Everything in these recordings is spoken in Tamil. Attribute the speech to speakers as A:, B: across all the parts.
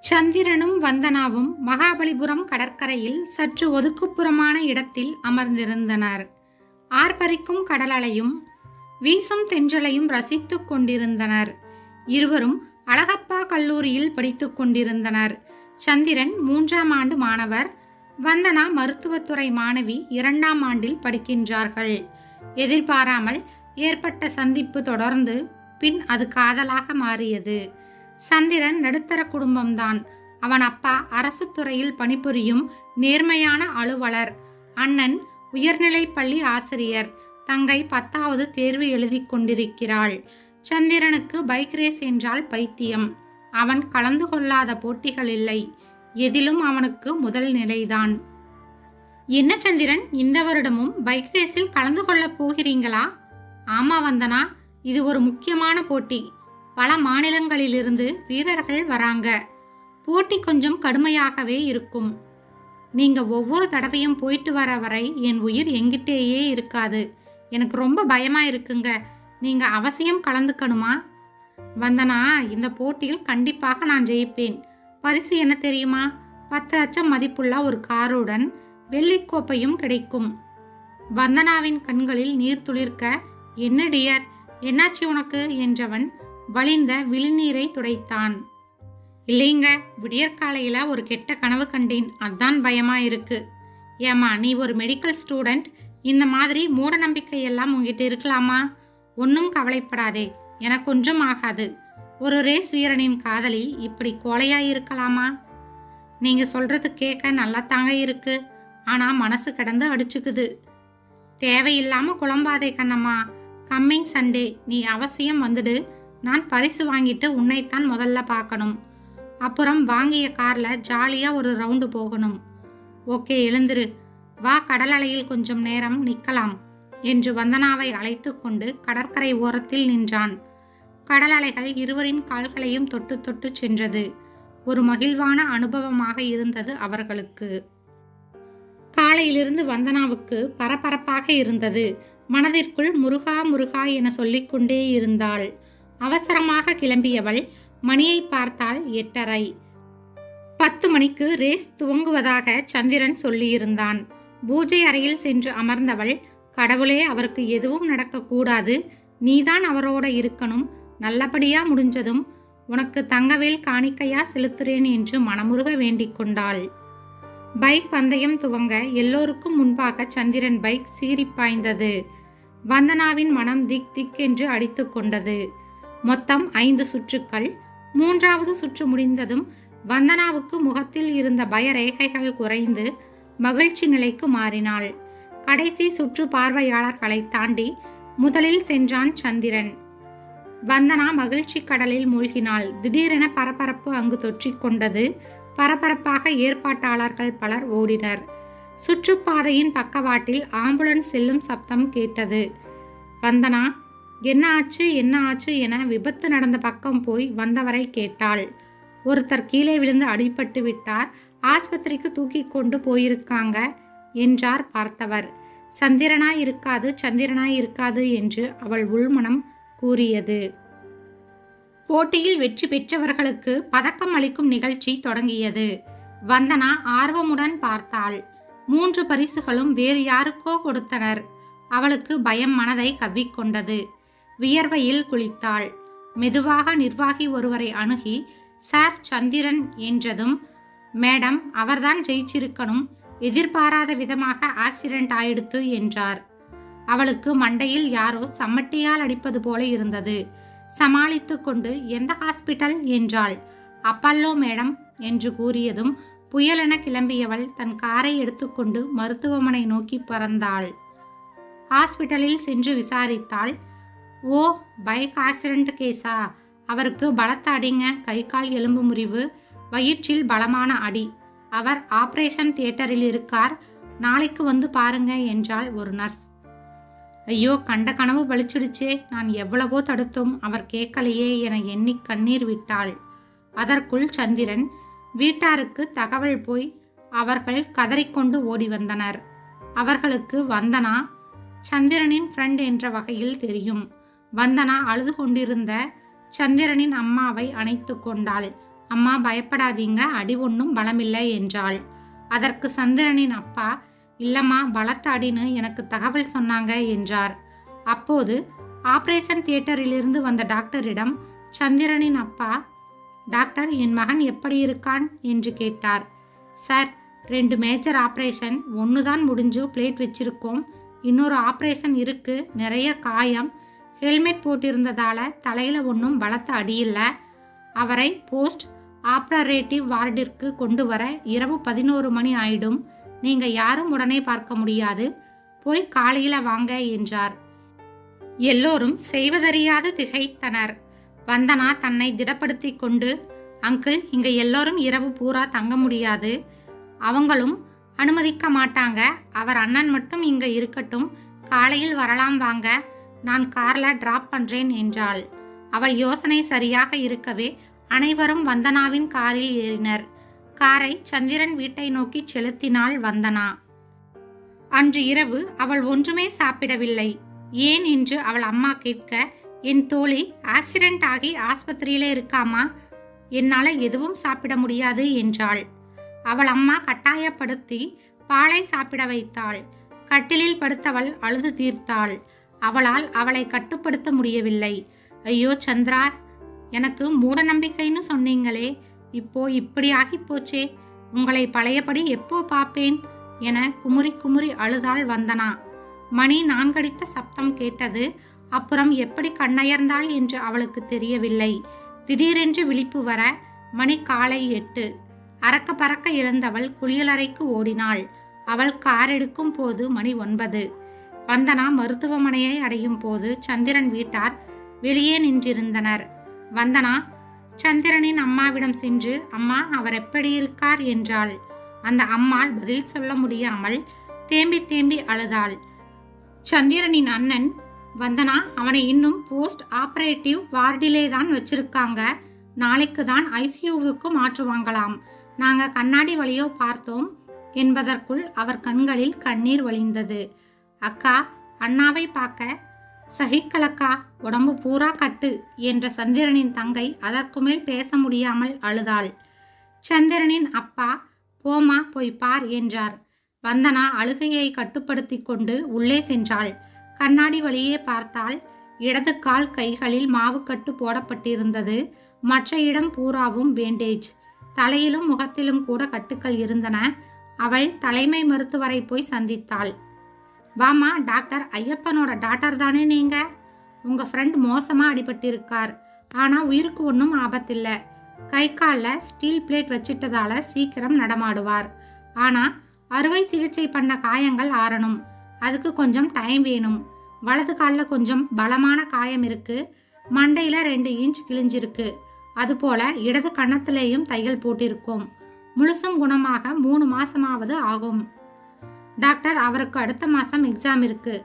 A: சந்திரனும் வந்தனாவும் மகாபலிபுரம் கடற்கரையில் சற்று ஒதுக்குப்புறமான இடத்தில் அமர்ந்திருந்தனர். ஆர்ப்பரிக்கும் கடலலையும் வீசும் தென்றலையும் ரசித்துக் கொண்டிருந்தனர். இருவரும் அழகப்பா கல்லூரியில் படித்துக் கொண்டிருந்தனர். சந்திரன் மூன்றாம் ஆண்டு மாணவர் வந்தனா மருத்துவத்துறை மாணவி இரண்டாம் ஆண்டில் படிக்கின்றார்கள். எதிர்பாராமல் ஏற்பட்ட சந்திப்பு தொடர்ந்து பின் அது காதலாக மாறியது. சந்திரன் நடுத்தர குடும்பம்தான். அவன் அப்பா அரசு துறையில் பணிபுரியும் நேர்மையான அலுவலர். அண்ணன் உயர்நிலை பள்ளி ஆசிரியர். தங்கை பத்தாவது தேர்வு எழுதி கொண்டிருக்கிறாள். சந்திரனுக்கு பைக் ரேஸ் என்றால் பைத்தியம். அவன் கலந்து கொள்ளாத போட்டிகள் இல்லை. எதிலும் அவனுக்கு முதல் நிலைதான். என்ன சந்திரன் இந்த வருடமும் பைக் ரேஸில் கலந்து கொள்ளப் போகிறீங்களா? ஆமா வந்தனா இது ஒரு முக்கியமான போட்டி. பல மாநிலங்களிலிருந்து வீரர்கள் வராங்க. போட்டி கொஞ்சம் கடுமையாகவே இருக்கும். நீங்க ஒவ்வொரு தடவையும் போயிட்டு வர வரை என் உயிர் எங்கிட்டேயே இருக்காது. எனக்கு ரொம்ப பயமா இருக்குங்க. நீங்க அவசியம் கலந்துக்கணுமா? வந்தனா இந்த போட்டியில் கண்டிப்பாக நான் ஜெயிப்பேன். பரிசு என்ன தெரியுமா? பத்து லட்சம் மதிப்புள்ள ஒரு காருடன் வெள்ளிக்கோப்பையும் கிடைக்கும். வந்தனாவின் கண்களில் நீர் துளிர்க்க என்ன டியர் என்னாச்சு உனக்கு? என்றவன் வழிந்த விழிநீரை துடைத்தான். இல்லைங்க விடியற்காலையில ஒரு கெட்ட கனவு கண்டேன். அதான் பயமா இருக்கு ஏமா நீ ஒரு மெடிக்கல் ஸ்டூடெண்ட் இந்த மாதிரி மூட நம்பிக்கை எல்லாம் உங்ககிட்ட இருக்கலாமா? ஒன்றும் கவலைப்படாதே. எனக்கு கொஞ்சம் ஆகாது. ஒரு ரேஸ் வீரனின் காதலி இப்படி கோலையா இருக்கலாமா நீங்க சொல்றது கேட்க நல்லா தாங்க இருக்கு. ஆனா மனசு கிடந்து அடிச்சுக்குது. தேவையில்லாம குழம்பாதே கண்ணம்மா. கம்மிங் சண்டே நீ அவசியம் வந்துடு. நான் பரிசு வாங்கிட்டு உன்னைத்தான் முதல்ல பார்க்கணும். அப்புறம் வாங்கிய கார்ல ஜாலியா ஒரு ரவுண்டு போகணும். ஓகே எழுந்துரு. வா கடலலையில் கொஞ்சம் நேரம் நிற்கலாம் என்று வந்தனாவை அழைத்து கொண்டு கடற்கரை ஓரத்தில் நின்றான். கடல் அலைகள் இருவரின் கால்களையும் தொட்டு தொட்டு சென்றது. ஒரு மகிழ்வான அனுபவமாக இருந்தது அவர்களுக்கு. காலையிலிருந்து வந்தனாவுக்கு பரபரப்பாக இருந்தது. மனதிற்குள் முருகா முருகா என சொல்லிக்கொண்டே இருந்தாள். அவசரமாக கிளம்பியவள் மணியை பார்த்தால் எட்டரை. பத்து மணிக்கு ரேஸ் துவங்குவதாக சந்திரன் சொல்லியிருந்தான். பூஜை அறையில் சென்று அமர்ந்தவள் கடவுளே அவருக்கு எதுவும் நடக்கக்கூடாது. நீதான் அவரோட இருக்கணும். நல்லபடியா முடிஞ்சதும் உனக்கு தங்கவேல் காணிக்கையா செலுத்துறேன் என்று மனமுருக வேண்டிக் கொண்டாள். பைக் பந்தயம் துவங்க எல்லோருக்கும் முன்பாக சந்திரன் பைக் சீறி பாய்ந்தது. வந்தனாவின் மனம் திக் திக் என்று அடித்து கொண்டது. மொத்தம் ஐந்து சுற்றுக்கள். மூன்றாவது சுற்று முடிந்ததும் வந்தனாவுக்கு முகத்தில் இருந்த பயரேகைகள் குறைந்து மகிழ்ச்சி நிலைக்கு மாறினாள். கடைசி சுற்று பார்வையாளர்களை தாண்டி முதலில் சென்றான் சந்திரன். வந்தனா மகிழ்ச்சி கடலில் மூழ்கினாள். திடீரென பரபரப்பு அங்கு தொற்றிக் கொண்டது. பரபரப்பாக ஏற்பாட்டாளர்கள் பலர் ஓடினர். சுற்றுப்பாதையின் பக்கவாட்டில் ஆம்புலன்ஸ் செல்லும் சப்தம் கேட்டது. வந்தனா என்ன ஆச்சு? என்ன ஆச்சு? என விபத்து நடந்த பக்கம் போய் வந்தவரை கேட்டாள். ஒருத்தர் கீழே விழுந்து அடிபட்டு விட்டார். ஆஸ்பத்திரிக்கு தூக்கி கொண்டு போயிருக்காங்க என்றார் பார்த்தவர். சந்திரனாய் இருக்காது சந்திரனாய் இருக்காது என்று அவள் உள்மனம் கூறியது. போட்டியில் வெற்றி பெற்றவர்களுக்கு பதக்கம் அளிக்கும் நிகழ்ச்சி தொடங்கியது. வந்தனா ஆர்வமுடன் பார்த்தாள். மூன்று பரிசுகளும் வேறு யாருக்கோ கொடுத்தனர். அவளுக்கு பயம் மனதை கவ்விக்கொண்டது. வியர்வையில் குளித்தாள். மெதுவாக நிர்வாகி ஒருவரை அணுகி சார் சந்திரன் என்றதும் மேடம் அவர்தான் ஜெயிச்சிருக்கணும். எதிர்பாராத விதமாக ஆக்சிடென்ட் ஆயிடுத்து என்றார். அவளுக்கு மண்டையில் யாரோ சம்மட்டியால் அடிப்பது போல இருந்தது. சமாளித்து கொண்டு எந்த ஹாஸ்பிட்டல் என்றாள். அப்பல்லோ மேடம் என்று கூறியதும் புயலென கிளம்பியவள் தன் காரை எடுத்துக்கொண்டு மருத்துவமனை நோக்கி பறந்தாள். ஹாஸ்பிட்டலில் சென்று விசாரித்தாள். ஓ பைக் ஆக்சிடென்ட் கேஸா? அவருக்கு பலத்த அடிங்க கை கால் எலும்பு முறிவு வயிற்றில் பலமான அடி. அவர் ஆப்ரேஷன் தியேட்டரில் இருக்கார். நாளைக்கு வந்து பாருங்க என்றாள் ஒரு நர்ஸ். ஐயோ கண்ட கனவு பளிச்சிடுச்சே நான் எவ்வளவோ தடுத்தும் அவர் கேட்கலையே என எண்ணி கண்ணீர் விட்டாள். அதற்குள் சந்திரன் வீட்டாருக்கு தகவல் போய் அவர்கள் கதறிக்கொண்டு ஓடி வந்தனர். அவர்களுக்கு வந்தனா? சந்திரனின் ஃப்ரெண்ட் என்ற வகையில் தெரியும். வந்தனா அழுது கொண்டிருந்த சந்திரனின் அம்மாவை அணைத்து கொண்டாள். அம்மா பயப்படாதீங்க அடி ஒன்றும் பலமில்லை என்றாள். அதற்கு சந்திரனின் அப்பா இல்லம்மா பலத்த அடின்னு எனக்கு தகவல் சொன்னாங்க என்றார். அப்போது ஆபரேஷன் தியேட்டரிலிருந்து வந்த டாக்டரிடம் சந்திரனின் அப்பா டாக்டர் என் மகன் எப்படி இருக்கான்? என்று கேட்டார். சார் ரெண்டு மேஜர் ஆப்ரேஷன் ஒன்று தான் முடிஞ்சு பிளேட் வச்சிருக்கோம். இன்னொரு ஆப்ரேஷன் இருக்கு நிறைய காயம் ஹெல்மெட் போட்டிருந்ததால தலையில் ஒன்றும் பலத்த அடியில்ல அவரை போஸ்ட் ஆப்ரேட்டிவ் வார்டிற்கு கொண்டு வர இரவு பதினோரு மணி ஆயிடும். நீங்க யாரும் உடனே பார்க்க முடியாது. போய் காலையில வாங்க என்றார். எல்லோரும் செய்வதறியாது திகைத்தனர். வந்தனா தன்னை திடப்படுத்தி கொண்டு அங்கிள் இங்க எல்லோரும் இரவு பூரா தங்க முடியாது. அவங்களும் அனுமதிக்க மாட்டாங்க. அவர் அண்ணன் மட்டும் இங்க இருக்கட்டும். காலையில் வரலாம் வாங்க. நான் கார்ல டிராப் பண்றேன் என்றாள். அவள் யோசனை சரியாக இருக்கவே அனைவரும் வந்தனாவின் காரில் ஏறினர். காரை சந்திரன் வீட்டை நோக்கி செலுத்தினாள் வந்தனா. அன்று இரவு அவள் ஒன்றுமே சாப்பிடவில்லை. ஏன் என்று அவள் அம்மா கேட்க என் தோழி ஆக்சிடென்ட் ஆகி ஆஸ்பத்திரியில இருக்காமா? என்னால எதுவும் சாப்பிட முடியாது என்றாள். அவள் அம்மா கட்டாயப்படுத்தி பாலை சாப்பிட வைத்தாள். கட்டிலில் படுத்தவள் அழுது தீர்த்தாள். அவளால் அவளை கட்டுப்படுத்த முடியவில்லை. ஐயோ சந்திரா எனக்கு மூட நம்பிக்கைன்னு சொன்னீங்களே. இப்போ இப்படி ஆகி போச்சே உங்களை பழையபடி எப்போ பார்ப்பேன்? என குமுறி குமுறி அழுதாள் வந்தனா. மணி நான்கடித்த சப்தம் கேட்டது அப்புறம் எப்படி கண்ணயர்ந்தாள் என்று அவளுக்கு தெரியவில்லை. திடீரென்று விழிப்பு வர மணி காலை எட்டு. அறக்க பறக்க எழுந்தவள் குளியலறைக்கு ஓடினாள். அவள் கார் எடுக்கும் போது மணி ஒன்பது. வந்தனா மருத்துவமனையை அடையும் போது சந்திரன் வீட்டார் வெளியே நின்றிருந்தனர். வந்தனா சந்திரனின் அம்மாவிடம் சென்று அம்மா அவர் எப்படி இருக்கார்? என்றாள். அந்த அம்மாள் பதில் சொல்ல முடியாமல் தேம்பி தேம்பி அழுதாள். சந்திரனின் அண்ணன் வந்தனா அவனை இன்னும் போஸ்ட் ஆபரேட்டிவ் வார்டிலே தான் வச்சிருக்காங்க. நாளைக்கு தான் ஐசியூவுக்கு மாற்றுவாங்களாம். நாங்க கண்ணாடி வழியோ பார்த்தோம். என்பதற்குள் அவர் கண்களில் கண்ணீர் வழிந்தது. அக்கா அண்ணாவை பார்க்க. சகிக்கலக்கா உடம்பு பூரா கட்டு என்ற சந்திரனின் தங்கை அதற்கு மேல் பேச முடியாமல் அழுதாள். சந்திரனின் அப்பா போமா போய் பார் என்றார். வந்தனா அழுகையை கட்டுப்படுத்தி கொண்டு உள்ளே சென்றாள். கண்ணாடி வழியே பார்த்தால் இடது கால் கைகளில் மாவுக்கட்டு போடப்பட்டிருந்தது. மற்ற இடம் பூராவும் பேண்டேஜ் தலையிலும் முகத்திலும் கூட கட்டுக்கள் இருந்தன. அவள் தலைமை மருத்துவரை போய் சந்தித்தாள். வாமா டாக்டர் ஐயப்பனோட டாக்டர் தானே நீங்க? உங்க ஃப்ரெண்ட் மோசமா அடிபட்டிருக்கார். ஆனா உயிருக்கு ஒன்றும் ஆபத்தில்லை. கை காலில் ஸ்டீல் பிளேட் வச்சிட்டதால சீக்கிரம் நடமாடுவார். ஆனா அறுவை சிகிச்சை பண்ண காயங்கள் ஆறணும். அதுக்கு கொஞ்சம் டைம் வேணும். வலது காலில் கொஞ்சம் பலமான காயம் இருக்கு. மண்டையில் ரெண்டு இன்ச் கிழிஞ்சிருக்கு. அதுபோல இடது கன்னத்திலேயும் தையல் போட்டிருக்கும். முழுசும் குணமாக மூணு மாசமாவது ஆகும். டாக்டர் அவருக்கு அடுத்த மாதம் எக்ஸாம் இருக்கு.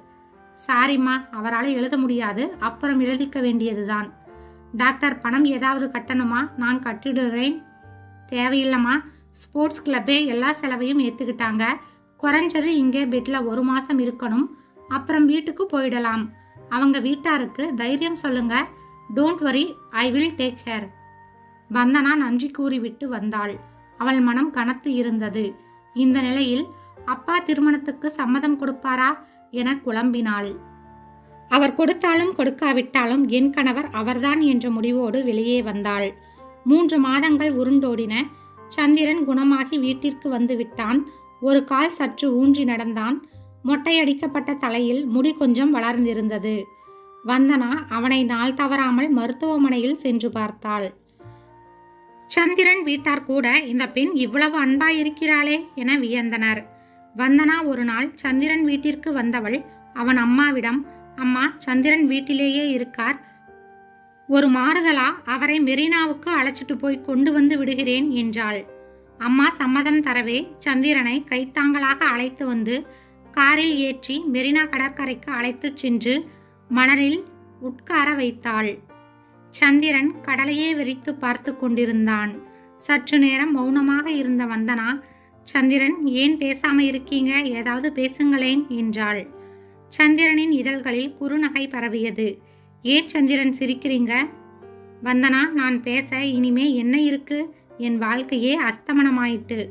A: சாரிம்மா அவரால் எழுத முடியாது. அப்புறம் எழுதிக்க வேண்டியதுதான். டாக்டர் பணம் ஏதாவது கட்டணுமா? நான் கட்டிடுறேன். தேவையில்லைம்மா. ஸ்போர்ட்ஸ் கிளப்பே எல்லா செலவையும் ஏற்றுக்கிட்டாங்க குறைஞ்சது இங்கே பெட்டில் ஒரு மாதம் இருக்கணும். அப்புறம் வீட்டுக்கு போயிடலாம். அவங்க வீட்டாருக்கு தைரியம் சொல்லுங்க. Don't worry I will take care Vandana நன்றி கூறிவிட்டு வந்தாள். அவள் மனம் கனத்து இருந்தது. இந்த நிலையில் அப்பா திருமணத்துக்கு சம்மதம் கொடுப்பாரா என குழம்பினாள். அவர் கொடுத்தாலும் கொடுக்காவிட்டாலும் என் கணவர் அவர்தான் என்ற முடிவோடு வெளியே வந்தாள். மூன்று மாதங்கள் உருண்டோடின. சந்திரன் குணமாகி வீட்டிற்கு வந்து விட்டான். ஒரு கால் சற்று ஊன்றி நடந்தான். மொட்டையடிக்கப்பட்ட தலையில் முடி கொஞ்சம் வளர்ந்திருந்தது. வந்தனா அவனை நாள் தவறாமல் மருத்துவமனையில் சென்று பார்த்தாள். சந்திரன் வீட்டார் கூட இந்த பெண் இவ்வளவு அன்பாயிருக்கிறாளே என வியந்தனர். வந்தனா ஒரு நாள் சந்திரன் வீட்டிற்கு வந்தவள். அவன் அம்மாவிடம் அம்மா சந்திரன் வீட்டிலேயே இருக்கார். ஒரு மாறுதலா அவரை மெரினாவுக்கு அழைச்சிட்டு போய் கொண்டு வந்து விடுகிறேன் என்றாள். அம்மா சம்மதம் தரவே சந்திரனை கைத்தாங்களாக அழைத்து வந்து காரில் ஏற்றி மெரினா கடற்கரைக்கு அழைத்துச் சென்று மணலில் உட்கார வைத்தாள். சந்திரன் கடலையே விரித்து பார்த்து கொண்டிருந்தான். சற்று நேரம் மௌனமாக இருந்த வந்தனா சந்திரன் ஏன் பேசாம இருக்கீங்க? ஏதாவது பேசுங்களேன் என்றாள். சந்திரனின் இதழ்களில் குறுநகை பரவியது. ஏன் சந்திரன் சிரிக்கிறீங்க? வந்தனா நான் பேச இனிமே என்ன இருக்கு? என் வாழ்க்கையே அஸ்தமனமாயிட்டு.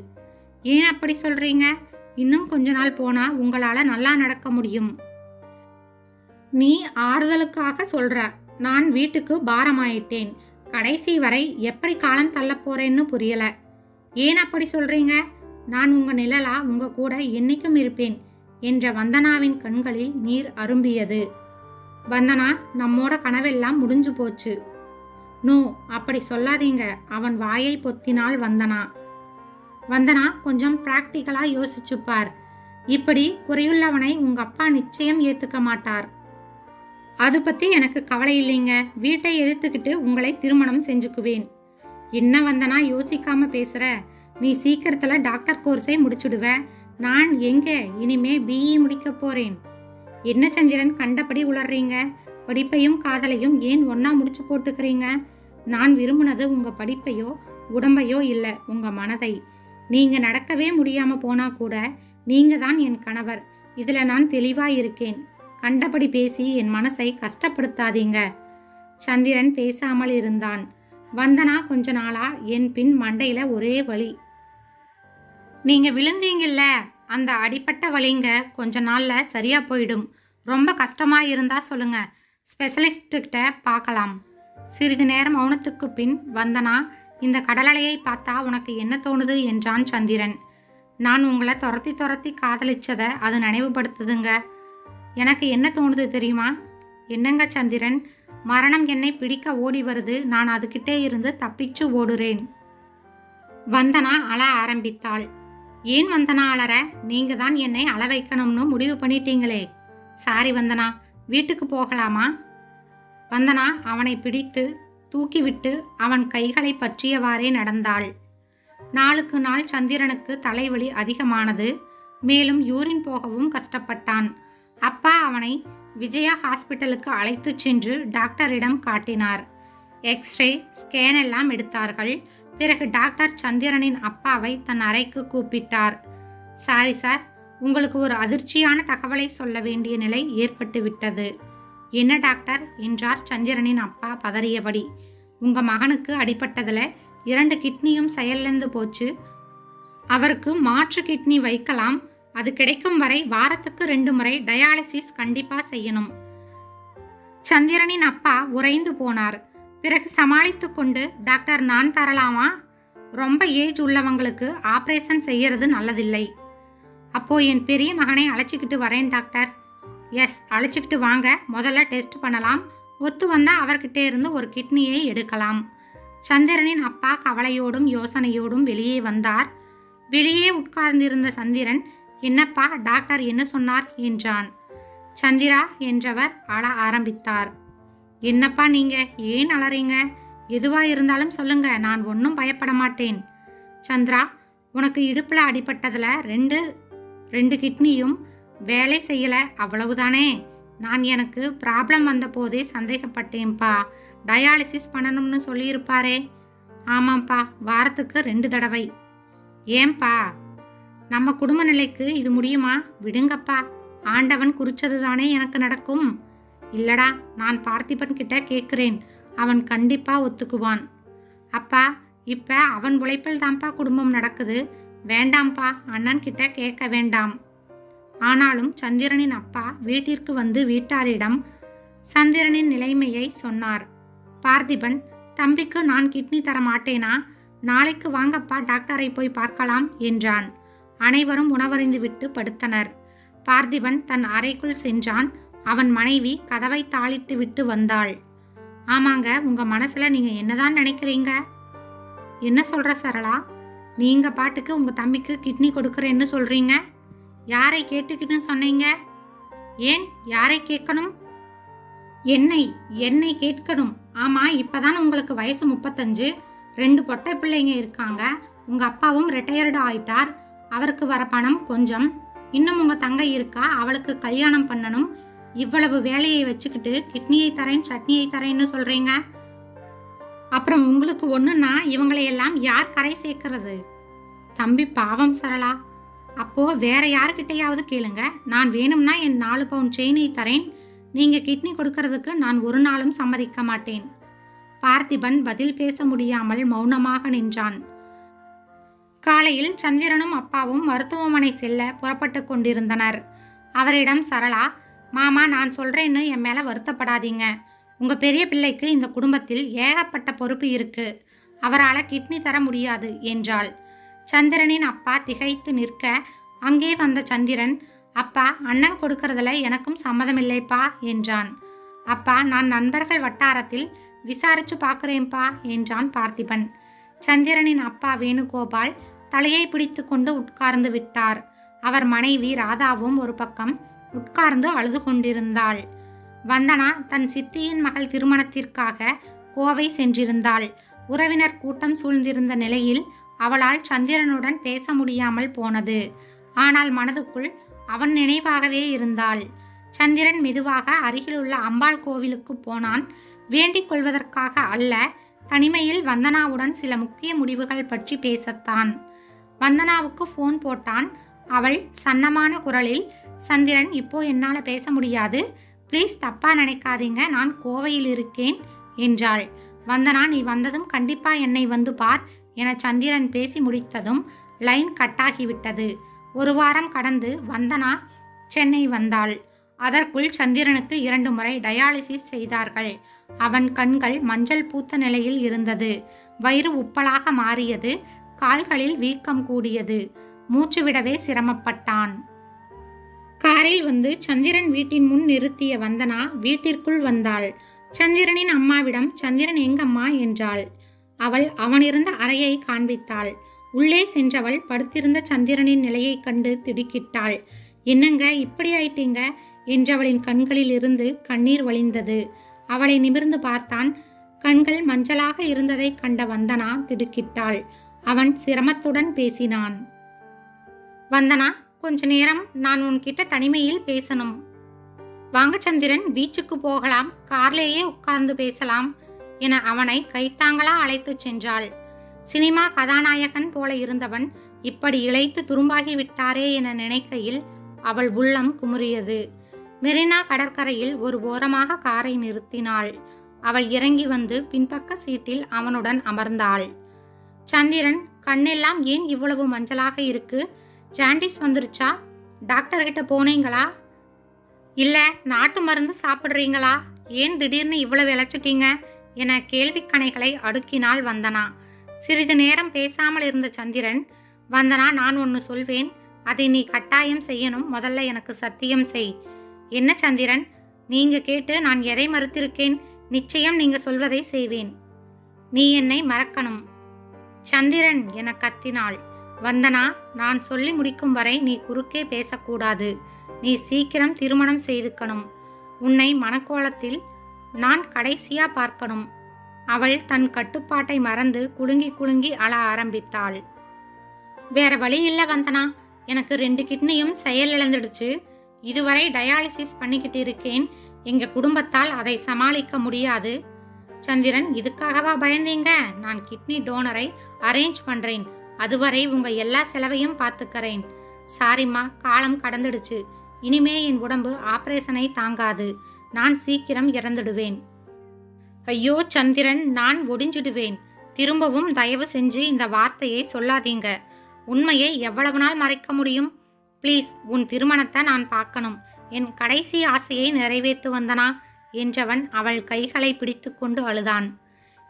A: ஏன் அப்படி சொல்றீங்க? இன்னும் கொஞ்ச நாள் போனா உங்களால நல்லா நடக்க முடியும். நீ ஆறுதலுக்காக சொல்ற. நான் வீட்டுக்கு பாரமாயிட்டேன். கடைசி வரை எப்படி காலம் தள்ள போறேன்னு புரியல. ஏன் அப்படி சொல்றீங்க? நான் உங்க நிழலா உங்க கூட என்னைக்கும் இருப்பேன் என்ற வந்தனாவின் கண்களில் நீர் அரும்பியது. வந்தனா நம்மோட கனவெல்லாம் முடிஞ்சு போச்சு. நோ அப்படி சொல்லாதீங்க. அவன் வாயை பொத்தினால் வந்தனா. வந்தனா கொஞ்சம் பிராக்டிக்கலா யோசிச்சுப்பார் இப்படி குறையுள்ளவனை உங்க அப்பா நிச்சயம் ஏத்துக்க மாட்டார். அது பத்தி எனக்கு கவலை இல்லைங்க. வீட்டை எடுத்துக்கிட்டு உங்களை திருமணம் செஞ்சுக்குவேன். என்ன வந்தனா யோசிக்காம பேசுற? நீ சீக்கிரத்துல டாக்டர் கோர்ஸை முடிச்சுடுவ. நான் எங்க? இனிமே பிஇ முடிக்க போறேன். என்ன சந்திரன் கண்டபடி உளர்றீங்க? படிப்பையும் காதலையும் ஏன் ஒன்னா முடிச்சு போட்டுக்கிறீங்க? நான் விரும்பினது உங்க படிப்பையோ உடம்பையோ இல்லை உங்க மனதை. நீங்க நடக்கவே முடியாம போனா கூட நீங்க தான் என் கணவர். இதுல நான் தெளிவா இருக்கேன். கண்டபடி பேசி என் மனசை கஷ்டப்படுத்தாதீங்க. சந்திரன் பேசாமல் இருந்தான். வந்தனா கொஞ்ச நாளா? என் பின் மண்டையில ஒரே வலி. நீங்க விழுந்தீங்கல்ல? அந்த அடிப்பட்ட வலிங்க கொஞ்ச நாள்ல சரியா போயிடும். ரொம்ப கஷ்டமா இருந்தா சொல்லுங்க. ஸ்பெஷலிஸ்ட்டுக்கிட்ட பார்க்கலாம். சிறிது நேரம் மௌனத்துக்கு பின் வந்தனா இந்த கடலலையை பார்த்தா உனக்கு என்ன தோணுது என்றான் சந்திரன். நான் உங்களை துரத்தி துரத்தி காதலிச்சதை அது நினைவுபடுத்துதுங்க. எனக்கு என்ன தோணுது தெரியுமா? என்னங்க சந்திரன்? மரணம் என்னை பிடிக்க ஓடி வருது. நான் அதுகிட்டே இருந்து தப்பிச்சு ஓடுறேன். வந்தனா அழ ஆரம்பித்தாள். ஏன் வந்தனா அலற நீங்க தான் என்னை அழ வைக்கணும்னு முடிவு பண்ணிட்டீங்களே. சாரி வந்தனா வீட்டுக்கு போகலாமா? வந்தனா அவனை பிடித்து தூக்கிவிட்டு அவன் கைகளை பற்றியவாறே நடந்தாள். நாளுக்கு நாள் சந்திரனுக்கு தலைவலி அதிகமானது. மேலும் யூரின் போகவும் கஷ்டப்பட்டான். அப்பா அவனை விஜயா ஹாஸ்பிட்டலுக்கு அழைத்துச் சென்று டாக்டரிடம் காட்டினார். எக்ஸ்ரே ஸ்கேன் எல்லாம் எடுத்தார்கள். பிறகு டாக்டர் சந்திரனின் அப்பாவை தன் அறைக்கு கூப்பிட்டார். சாரி சார் உங்களுக்கு ஒரு அதிர்ச்சியான தகவலை சொல்ல வேண்டிய நிலை ஏற்பட்டு விட்டது என்ன டாக்டர்? என்றார் சந்திரனின் அப்பா பதறியபடி. உங்க மகனுக்கு அடிபட்டதில் இரண்டு கிட்னியும் செயலிழந்து போச்சு. அவருக்கு மாற்று கிட்னி வைக்கலாம். அது கிடைக்கும் வரை வாரத்துக்கு ரெண்டு முறை டயாலிசிஸ் கண்டிப்பா செய்யணும். சந்திரனின் அப்பா உறைந்து போனார். பிறகு சமாளித்து கொண்டு டாக்டர் நான் தரலாமா? ரொம்ப ஏஜ் உள்ளவங்களுக்கு ஆப்ரேஷன் செய்யறது நல்லதில்லை. அப்போ என் பெரிய மகனை அழைச்சிக்கிட்டு வரேன் டாக்டர். எஸ் அழைச்சிக்கிட்டு வாங்க. முதல்ல டெஸ்ட் பண்ணலாம். ஒத்து வந்தால் அவர்கிட்ட இருந்து ஒரு கிட்னியை எடுக்கலாம். சந்திரனின் அப்பா கவலையோடும் யோசனையோடும் வெளியே வந்தார். வெளியே உட்கார்ந்திருந்த சந்திரன் என்னப்பா டாக்டர் என்ன சொன்னார் என்றான். சந்திரா என்றவர் அழ ஆரம்பித்தார். என்னப்பா நீங்க ஏன் அலறீங்க? எதுவா இருந்தாலும் சொல்லுங்க நான் ஒன்றும் பயப்பட மாட்டேன். சந்திரா உனக்கு இடுப்பில் அடிபட்டதில் ரெண்டு ரெண்டு கிட்னியும் வேலை செய்யல அவ்வளவுதானே? நான் எனக்கு ப்ராப்ளம் வந்தபோதே சந்தேகப்பட்டேன்ப்பா. டயாலிசிஸ் பண்ணணும்னு சொல்லியிருப்பாரே. ஆமாம்ப்பா வாரத்துக்கு ரெண்டு தடவை. ஏன்பா நம்ம குடும்ப நிலைக்கு இது முடியுமா? விடுங்கப்பா. ஆண்டவன் குறிச்சது தானே எனக்கு நடக்கும். இல்லடா நான் பார்த்திபன் கிட்ட கேட்குறேன். அவன் கண்டிப்பா ஒத்துக்குவான். அப்பா இப்ப அவன் உழைப்பில் தான்ப்பா குடும்பம் நடக்குது. வேண்டாம்ப்பா அண்ணன் கிட்ட கேட்க வேண்டாம். ஆனாலும் சந்திரனின் அப்பா வீட்டிற்கு வந்து வீட்டாரிடம் சந்திரனின் நிலைமையை சொன்னார். பார்த்திபன் தம்பிக்கு நான் கிட்னி தர மாட்டேனா நாளைக்கு வாங்கப்பா டாக்டரை போய் பார்க்கலாம் என்றான். அனைவரும் உணவறிந்துவிட்டு படுத்தனர். பார்த்திபன் தன் அறைக்குள் சென்றான். அவன் மனைவி கதவை தாளிட்டு விட்டு வந்தாள். ஆமாங்க உங்க மனசுல நீங்க என்னதான் நினைக்கிறீங்க? என்ன சொல்ற சரளா? நீங்க பாட்டுக்கு உங்க தம்பிக்கு கிட்னி கொடுக்குறேன்னு சொல்றீங்க? யாரை கேட்டுக்கிட்டு சொன்னீங்க? ஏன் யாரை கேட்கணும்? என்னை என்னை கேட்கணும். ஆமா இப்பதான் உங்களுக்கு வயசு முப்பத்தஞ்சு. ரெண்டு பொட்டை பிள்ளைங்க இருக்காங்க. உங்க அப்பாவும் ரிட்டையர்டு ஆயிட்டார். அவருக்கு வர பணம் கொஞ்சம். இன்னும் உங்க தங்கை இருக்கா? அவளுக்கு கல்யாணம் பண்ணணும். இவ்வளவு வேலையை வச்சுக்கிட்டு கிட்னியை தரேன் சட்னியை தரேன்னு சொல்றீங்க? அப்புறம் உங்களுக்கு ஒண்ணுன்னா இவங்களை எல்லாம் யார் கரை சேர்க்கறது? தம்பி பாவம் சரளா. அப்போ வேற யாருக்கிட்டையாவது கேளுங்க. நான் வேணும்னா என் நாலு பவுன் செயினை தரேன். நீங்க கிட்னி கொடுக்கறதுக்கு நான் ஒரு நாளும் சம்மதிக்க மாட்டேன். பார்த்திபன் பதில் பேச முடியாமல் மௌனமாக நின்றான். காலையில் சந்திரனும் அப்பாவும் மருத்துவமனை செல்ல புறப்பட்டு கொண்டிருந்தனர். அவரிடம் சரளா மாமா நான் சொல்கிறேன்னு என் மேலே வருத்தப்படாதீங்க. உங்கள் பெரிய பிள்ளைக்கு இந்த குடும்பத்தில் ஏகப்பட்ட பொறுப்பு இருக்கு. அவரால் கிட்னி தர முடியாது என்றாள். சந்திரனின் அப்பா திகைத்து நிற்க அங்கே வந்த சந்திரன் அப்பா அண்ணன் கொடுக்கறதுல எனக்கும் சம்மதமில்லைப்பா என்றான். அப்பா நான் நண்பர்கள் வட்டாரத்தில் விசாரிச்சு பார்க்குறேன்ப்பா என்றான் பார்த்திபன். சந்திரனின் அப்பா வேணுகோபால் தலையை பிடித்து கொண்டு உட்கார்ந்து விட்டார். அவர் மனைவி ராதாவும் ஒரு பக்கம் உட்கார்ந்து அழுது கொண்டிருந்தாள். வந்தனா தன் சித்தியின் மகள் திருமணத்திற்காக கோவை சென்றிருந்தாள். உறவினர் கூட்டம் சூழ்ந்திருந்த நிலையில் அவளால் சந்திரனுடன் பேச முடியாமல் போனது. ஆனால் மனதுக்குள் அவன் நினைவாகவே இருந்தாள். சந்திரன் மெதுவாக அருகிலுள்ள அம்பாள் கோவிலுக்கு போனான். வேண்டிக் கொள்வதற்காக அல்ல தனிமையில் வந்தனாவுடன் சில முக்கிய முடிவுகள் பற்றி பேசத்தான். வந்தனாவுக்கு ஃபோன் போட்டான். அவள் சன்னமான குரலில் சந்திரன் இப்போ என்னால் பேச முடியாது. ப்ளீஸ் தப்பா நினைக்காதீங்க. நான் கோவையில் இருக்கேன் என்றாள். வந்தனா நீ வந்ததும் கண்டிப்பா என்னை வந்து பார் என சந்திரன் பேசி முடித்ததும் லைன் கட்டாகிவிட்டது ஒரு வாரம் கடந்து வந்தனா சென்னை வந்தாள். அதற்குள் சந்திரனுக்கு இரண்டு முறை டயாலிசிஸ் செய்தார்கள். அவன் கண்கள் மஞ்சள் பூத்த நிலையில் இருந்தது. வயிறு உப்பலாக மாறியது. கால்களில் வீக்கம் கூடியது. மூச்சு விடவே சிரமப்பட்டான். காரில் வந்து சந்திரன் வீட்டின் முன் நிறுத்திய வந்தனா வீட்டிற்குள் வந்தாள். சந்திரனின் அம்மாவிடம் சந்திரன் எங்கம்மா? என்றாள். அவள் அவனிருந்த அறையை காண்பித்தாள். உள்ளே சென்றவள் படுத்திருந்த சந்திரனின் நிலையைக் கண்டு திடுக்கிட்டாள். என்னங்க இப்படி ஆயிட்டீங்க? என்றவளின் கண்களில் இருந்து கண்ணீர் வழிந்தது. அவளை நிமிர்ந்து பார்த்தான். கண்கள் மஞ்சளாக இருந்ததை கண்ட வந்தனா திடுக்கிட்டாள். அவன் சிரமத்துடன் பேசினான். வந்தனா கொஞ்ச நேரம் நான் உன்கிட்ட தனிமையில் பேசணும். வாங்க சந்திரன் பீச்சுக்கு போகலாம். கார்லேயே உட்கார்ந்து பேசலாம் என அவனை கைத்தாங்களா அழைத்துச் சென்றாள். சினிமா கதாநாயகன் போல இருந்தவன் இப்படி இழைத்து துரும்பாகி விட்டாரே என நினைக்கையில் அவள் உள்ளம் குமுறியது. மெரினா கடற்கரையில் ஒரு ஓரமாக காரை நிறுத்தினாள். அவள் இறங்கி வந்து பின்பக்க சீட்டில் அவனுடன் அமர்ந்தாள். சந்திரன் கண்ணெல்லாம் ஏன் இவ்வளவு மஞ்சளாக இருக்கு? ஜாண்டிஸ் வந்துருச்சா? டாக்டர்கிட்ட போனீங்களா? இல்லை நாட்டு மருந்து சாப்பிட்றீங்களா? ஏன் திடீர்னு இவ்வளவு இழைச்சிட்டீங்க? என கேள்விக்கணைகளை அடுக்கினால் வந்தனா. சிறிது நேரம் பேசாமல் இருந்த சந்திரன் வந்தனா நான் ஒன்று சொல்வேன். அதை நீ கட்டாயம் செய்யணும். முதல்ல எனக்கு சத்தியம் செய். என்ன சந்திரன்? நீங்க கேட்டு நான் எதை மறுத்திருக்கேன்? நிச்சயம் நீங்க சொல்வதை செய்வேன். நீ என்னை மறக்கணும். சந்திரன் என கத்தினாள். வந்தனா நான் சொல்லி முடிக்கும் வரை நீ குறுக்கே பேசக்கூடாது. நீ சீக்கிரம் திருமணம் செய்துக்கணும். உன்னை மனக்கோலத்தில் நான் கடைசியா பார்க்கணும். அவள் தன் கட்டுப்பாட்டை மறந்து குலுங்கி குலுங்கி அழ ஆரம்பித்தாள். வேற வழி இல்லை வந்தனா. எனக்கு ரெண்டு கிட்னியும் செயல் இழந்துடுச்சு. இதுவரை டயாலிசிஸ் பண்ணிக்கிட்டு இருக்கேன். எங்க குடும்பத்தால் அதை சமாளிக்க முடியாது. சந்திரன் இதுக்காகவா பயந்தீங்க? நான் கிட்னி டோனரை அரேஞ்ச் பண்றேன். அதுவரை உங்க எல்லா செலவையும் பார்த்துக்கறேன். சாரிம்மா காலம் கடந்துடுச்சு. இனிமே என் உடம்பு ஆபரேஷனை தாங்காது. நான் சீக்கிரம் இறந்துடுவேன். ஐயோ சந்திரன் நான் ஒடிஞ்சிடுவேன். திரும்பவும் தயவு செஞ்சு இந்த வார்த்தையை சொல்லாதீங்க. உண்மையை எவ்வளவு நாள் மறைக்க முடியும்? ப்ளீஸ் உன் திருமணத்தை நான் பார்க்கணும். என் கடைசி ஆசையை நிறைவேற்று வந்தனா? என்றவன் அவள் கைகளை பிடித்துக்கொண்டு அழுதான்.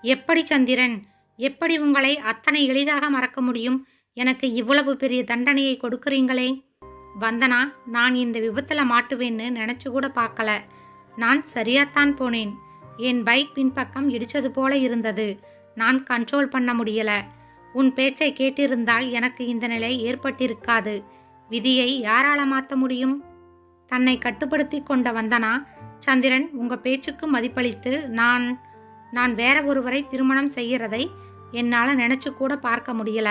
A: எப்படி சந்திரன்? எப்படி உங்களை அத்தனை எளிதாக மறக்க முடியும்? எனக்கு இவ்வளவு பெரிய தண்டனையை கொடுக்குறீங்களே? வந்தனா நான் இந்த விபத்தில் மாட்டுவேன்னு நினச்சி கூட பார்க்கல. நான் சரியாத்தான் போனேன். என் பைக் பின்பக்கம் இடிச்சது போல இருந்தது. நான் கண்ட்ரோல் பண்ண முடியல. உன் பேச்சை கேட்டிருந்தால் எனக்கு இந்த நிலை ஏற்பட்டிருக்காது. விதியை யாரால மாற்ற முடியும்? தன்னை கட்டுப்படுத்தி கொண்ட வந்தனா சந்திரன் உங்க பேச்சுக்கு மதிப்பளித்து நான் நான் வேற ஒருவரை திருமணம் செய்கிறதை என்னால் நினைச்சு கூட பார்க்க முடியல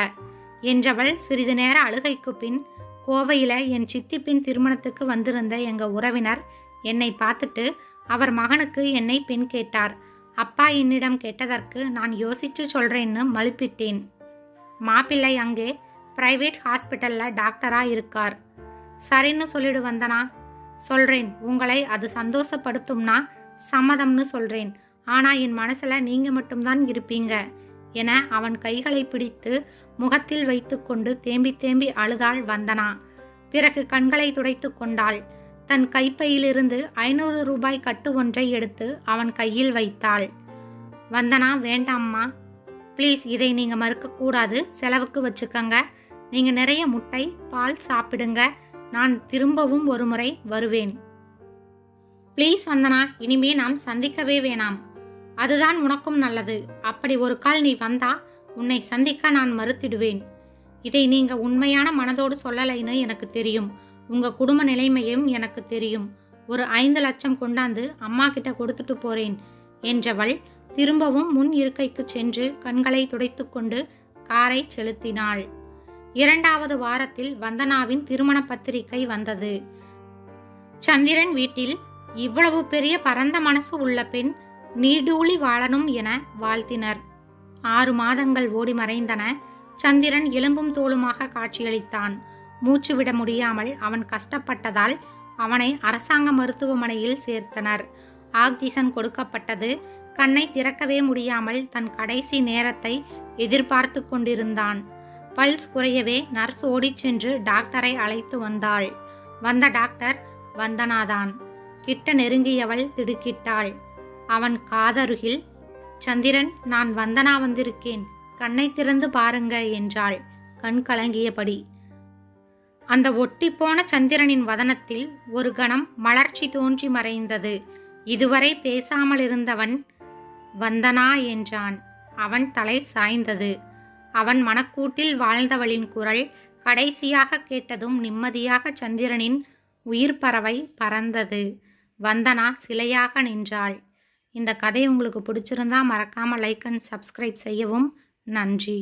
A: என்றவள் சிறிது நேர அழுகைக்கு பின் கோவையில் என் சித்திப்பின் திருமணத்துக்கு வந்திருந்த எங்கள் உறவினர் என்னை பார்த்துட்டு அவர் மகனுக்கு என்னை பெண் கேட்டார். அப்பா என்னிடம் கேட்டதற்கு நான் யோசிச்சு சொல்றேன்னு மழுப்பிட்டேன். மாப்பிள்ளை அங்கே பிரைவேட் ஹாஸ்பிட்டலில் டாக்டராக இருக்கார். சரின்னு சொல்லிடு வந்தனா சொல்றேன். உங்களை அது சந்தோஷப்படுத்தும்னா சம்மதம்னு சொல்றேன். ஆனா என் மனசுல நீங்க மட்டும்தான் இருப்பீங்க. என அவன் கைகளை பிடித்து முகத்தில் வைத்துக்கொண்டு தேம்பி தேம்பி அழுதாள் வந்தனா. பிறகு கண்களை துடைத்து கொண்டாள். தன் கைப்பையிலிருந்து ஐநூறு ரூபாய் கட்டு ஒன்றை எடுத்து அவன் கையில் வைத்தாள். வந்தனா வேண்டாம்மா. ப்ளீஸ் இதை நீங்கள் மறுக்கக்கூடாது. செலவுக்கு வச்சுக்கோங்க. நீங்கள் நிறைய முட்டை பால் சாப்பிடுங்க. நான் திரும்பவும் ஒருமுறை வருவேன். ப்ளீஸ் வந்தனா இனிமே நாம் சந்திக்கவே வேணாம். அதுதான் உனக்கும் நல்லது. அப்படி ஒரு கால் நீ வந்தா உன்னை சந்திக்க நான் மறுத்திடுவேன். இதை நீங்க உண்மையான மனதோடு சொல்லலைன்னு எனக்கு தெரியும். உங்க குடும்ப நிலைமையும் எனக்கு தெரியும். ஒரு ஐந்து லட்சம் கொண்டாந்து அம்மா கிட்ட கொடுத்துட்டு போறேன் என்றவள் திரும்பவும் முன் இருக்கைக்கு சென்று கண்களை துடைத்துக்கொண்டு காரை செலுத்தினாள். இரண்டாவது வாரத்தில் வந்தனாவின் திருமண பத்திரிகை வந்தது. சந்திரன் வீட்டில் இவ்வளவு பெரிய பரந்த மனசு உள்ள பெண் நீடூழி வாழணும் என வாழ்த்தினர். ஆறு மாதங்கள் ஓடி மறைந்தன. சந்திரன் எலும்பும் தோளுமாக காட்சியளித்தான். மூச்சு விட முடியாமல் அவன் கஷ்டப்பட்டதால் அவனை அரசாங்க மருத்துவமனையில் சேர்த்தனர். ஆக்சிஜன் கொடுக்கப்பட்டது கண்ணை திறக்கவே முடியாமல் தன் கடைசி நேரத்தை எதிர்பார்த்து கொண்டிருந்தான். பல்ஸ் குறையவே நர்ஸ் ஓடிச் சென்று டாக்டரை அழைத்து வந்தாள். வந்த டாக்டர் வந்தனாதான். கிட்ட நெருங்கியவள் திடுக்கிட்டாள். அவன் காதருகில் சந்திரன் நான் வந்தனா வந்திருக்கேன். கண்ணை திறந்து பாருங்க என்றாள். கண் கலங்கியபடி. அந்த ஒட்டிப்போன சந்திரனின் வதனத்தில் ஒரு கணம் மலர்ச்சி தோன்றி மறைந்தது. இதுவரை பேசாமலிருந்தவன் வந்தனா என்றான். அவன் தலை சாய்ந்தது. அவன் மனக்கூட்டில் வாழ்ந்தவளின் குரல் கடைசியாக கேட்டதும் நிம்மதியாக சந்திரனின் உயிர் பறவை பறந்தது. வந்தனா சிலையாக நின்றாள். இந்த கதை உங்களுக்கு பிடிச்சிருந்தா மறக்காமல் லைக் அண்ட் சப்ஸ்கிரைப் செய்யவும். நன்றி.